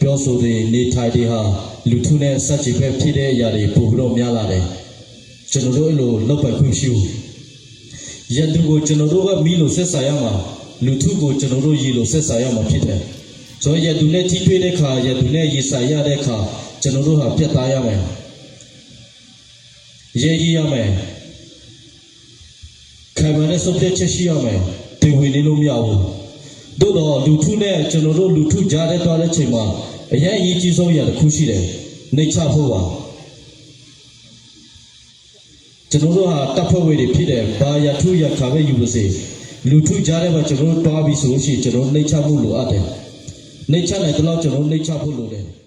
ပြောဆိုတဲ့နေထိုင်တွေဟာလူထုနဲ့စัจจิပဲဖြစ်တဲ့အရာတွေပိုပြီးတော့များလာတယ်ကျွန်တော်တို့အဲ့လိုလောက်ပိုက်ခွင့်ရှိဘူးရန်သူကိုကျွန်တော်တို့ကမီးလို့ဆက်ဆာရမှာလူထုကိုကျွန်တော်တို့ရည်လို့ဆက်ဆာရမှာဖြစ်တယ်ဆိုတော့ရန်သူနဲ့ထိတွေ့တဲ့ခါရန်သူနဲ့ရည်ဆိုင်ရတဲ့ခါကျွန်တော်တို့ဟာပြတ်သားရမယ်ရဲကြီးရမယ်ခံမနဲ့စုပ်တဲ့ချက်ရှိရမယ်တင်ဝင်နေလို့မရဘူး တို့တော့လူထုနဲ့ကျွန်တော်တို့လူထုကြားတဲ့သွားတဲ့ချိန်မှာအရင်အရေးကြီးဆုံးအရာတစ်ခုရှိတယ်။နှိတ်ချဖို့ပါ။ကျွန်တော်တို့ဟာတပ်ဖွဲ့ဝင်တွေဖြစ်တယ်။ဘာရထုရခါပဲယူလို့စေလူထုကြားထဲမှာကျွန်တော်တို့တွားပြီးဆိုလို့ရှိရင်ကျွန်တော်နှိတ်ချမှုလိုအပ်တယ်။နှိတ်ချနိုင်တဲ့လောက်ကျွန်တော်နှိတ်ချဖို့လိုတယ်။